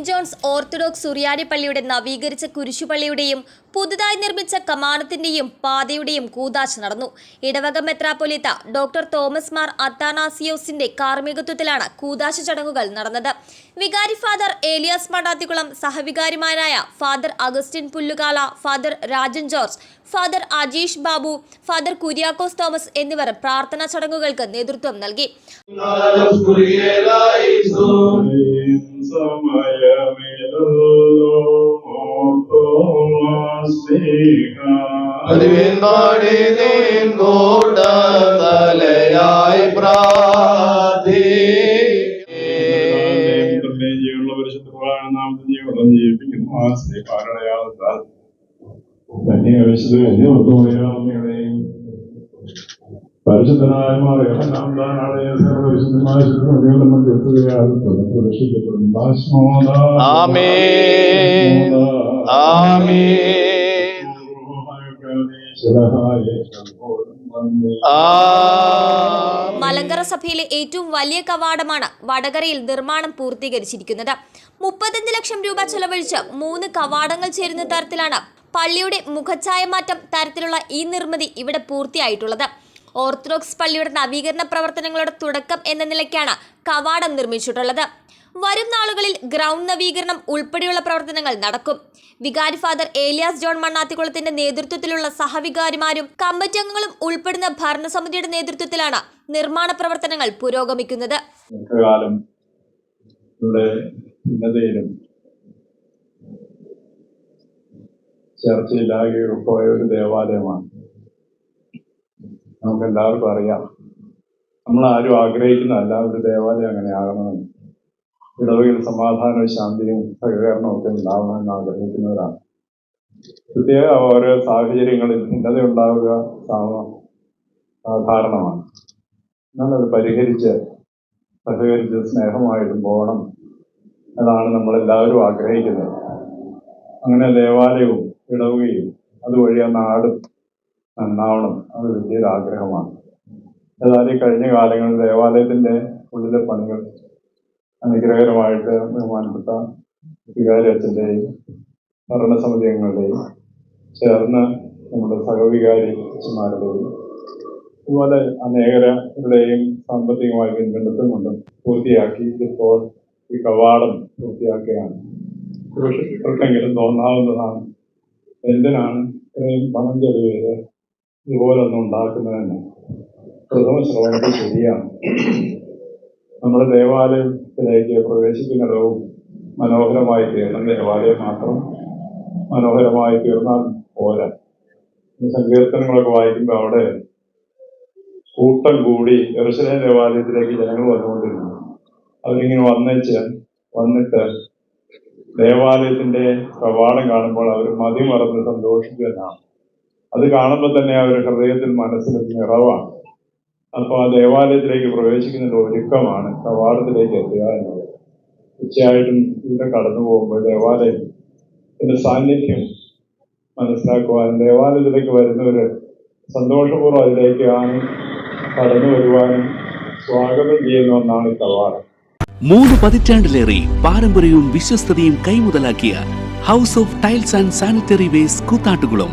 তিনজন John's orthodox സുറിയാനി പള്ളിയുടെ നവീകരിച്ച കുരിശുപള്ളിയുടെയും പുതുതായി നിർമ്മിച്ച കമാനത്തിന്റെയും പാതയുടെയും കൂതാശ നടന്നു. ഇടവക മെത്രാപ്പൊലിത്ത ഡോക്ടർ തോമസ് മാർ അത്താനാസിയോസിന്റെ കാർമ്മികത്വത്തിലാണ് കൂതാശ ചടങ്ങുകൾ നടന്നത്. വികാരി father Elias Madathikulam സഹവികാരിമാരായ father Augustine Pullukala father Rajan George father Ajeesh Babu father Kuriakose Thomas എന്നിവർ പ്രാർത്ഥനാ ചടങ്ങുകൾക്ക് നേതൃത്വം നൽകി. അറിവിൻപാടി നീൻകൂട്ട തലയായി പ്രാർത്ഥി ജീവനുള്ള പരിശുദ്ധമായ നാമത്തിൽ ജീവനം ജീവിപ്പിക്കുന്നു ആ സ്നേഹാരണയാളത്താൽ തന്നെ വിശുദ്ധയും പരിശുദ്ധനായ മാറിയ സർവവിശുദ്ധമായ മലങ്കര സഭയിലെ ഏറ്റവും വലിയ കവാടമാണ് വടകരയിൽ നിർമ്മാണം പൂർത്തീകരിച്ചിരിക്കുന്നത്. മുപ്പത്തഞ്ച് ലക്ഷം രൂപ ചെലവഴിച്ച് മൂന്ന് കവാടങ്ങൾ ചേരുന്ന തരത്തിലാണ് പള്ളിയുടെ മുഖച്ഛായ മാറ്റം തരത്തിലുള്ള ഈ നിർമ്മിതി ഇവിടെ പൂർത്തിയായിട്ടുള്ളത്. ഓർത്തഡോക്സ് പള്ളിയുടെ നവീകരണ പ്രവർത്തനങ്ങളുടെ തുടക്കം എന്ന നിലയ്ക്കാണ് കവാടം നിർമ്മിച്ചിട്ടുള്ളത്. വരും നാളുകളിൽ ഗ്രൗണ്ട് നവീകരണം ഉൾപ്പെടെയുള്ള പ്രവർത്തനങ്ങൾ നടക്കും. വികാരി ഫാദർ ഏലിയാസ് ജോൺ മണ്ണാത്തിക്കുളത്തിന്റെ നേതൃത്വത്തിലുള്ള സഹവികാരിമാരും കമ്മിറ്റി അംഗങ്ങളും ഉൾപ്പെടുന്ന ഭരണസമിതിയുടെ നേതൃത്വത്തിലാണ് നിർമ്മാണ പ്രവർത്തനങ്ങൾ പുരോഗമിക്കുന്നത്. ചർച്ചയിലാകെ പോയ ഒരു ദേവാലയമാണ്. നമുക്ക് എല്ലാവർക്കും അറിയാം. നമ്മൾ ആരും ആഗ്രഹിക്കുന്നതല്ല ഒരു ദേവാലയം അങ്ങനെ ആകണമെന്ന് ഇടവകയിൽ സമാധാനവും ശാന്തിയും സഹകരണവും ഒക്കെ ഉണ്ടാവണമെന്ന് ആഗ്രഹിക്കുന്നവരാണ്. പ്രത്യേക ഓരോ സാഹചര്യങ്ങളിൽ ഭിന്നത ഉണ്ടാവുക സാധാരണമാണ്. എന്നാൽ അത് പരിഹരിച്ച് സഹകരിച്ച് സ്നേഹമായിട്ടും പോകണം അതാണ് നമ്മളെല്ലാവരും ആഗ്രഹിക്കുന്നത്. അങ്ങനെ ദേവാലയവും ഇടവുകയും അതുവഴി ആ നാടും നന്നാവണം. അത് വലിയൊരു ആഗ്രഹമാണ്. ഏതായാലും കഴിഞ്ഞ കാലങ്ങളിൽ ദേവാലയത്തിന്റെ ഉള്ളിലെ പണികൾ അനുഗ്രഹകരമായിട്ട് ബഹുമാനപ്പെട്ട വികാരി അച്ഛന്റെയും ഭരണസമിതി അംഗങ്ങളുടെയും ചേർന്ന് നമ്മുടെ സഹവികാരി അച്ഛന്മാരുടെയും അതുപോലെ അനേകരുടെയും സാമ്പത്തികമായ പിൻബന്ധത്തും കൊണ്ടും പൂർത്തിയാക്കി ഇപ്പോൾ ഈ കവാടം പൂർത്തിയാക്കുകയാണ്. പക്ഷെങ്കിലും തോന്നാവുന്നതാണ്. എന്തിനാണ് ഇത്രയും പണം ചെലവ് ഇതുപോലൊന്നും ഉണ്ടാക്കുന്നതന്നെ പ്രഥമ ശ്രവണത്തിൽ ശരിയാണ്. നമ്മുടെ ദേവാലയത്തിലേക്ക് പ്രവേശിക്കുന്നിടവും മനോഹരമായി തീരണം ദേവാലയം മാത്രം മനോഹരമായി തീർന്നാൽ പോരാ. സങ്കീർത്തനങ്ങളൊക്കെ വായിക്കുമ്പോൾ അവിടെ കൂട്ടം കൂടി എറുസലേം ദേവാലയത്തിലേക്ക് ജനങ്ങൾ വന്നുകൊണ്ടിരുന്നു. അവരിങ്ങനെ വന്നേച്ച് വന്നിട്ട് ദേവാലയത്തിന്റെ പ്രവാളം കാണുമ്പോൾ അവർ മതിമറന്ന് സന്തോഷിച്ചു എന്നാണ് അത് കാണുമ്പോൾ തന്നെ അവരുടെ ഹൃദയത്തിൽ മനസ്സിൽ നിറവാണ്. അപ്പോൾ ആ ദേവാലയത്തിലേക്ക് പ്രവേശിക്കുന്ന ഒരുക്കമാണ് കവാടത്തിലേക്ക് എത്തുക എന്നുള്ളത്. തീർച്ചയായിട്ടും ഇവിടെ കടന്നു പോകുമ്പോൾ ദേവാലയത്തിന്റെ സാന്നിധ്യം മനസ്സിലാക്കുവാനും ദേവാലയത്തിലേക്ക് വരുന്നവര് സന്തോഷപൂർവം അതിലേക്ക് ആണ് കടന്നു വരുവാനും സ്വാഗതം ചെയ്യുന്ന ഒന്നാണ് ഈ കവാടം. മൂന്ന് പതിറ്റാണ്ടിലേറെ പാരമ്പര്യവും വിശ്വസ്തതയും കൈമുതലാക്കിയ house of tiles and sanitary waste Koothattukulam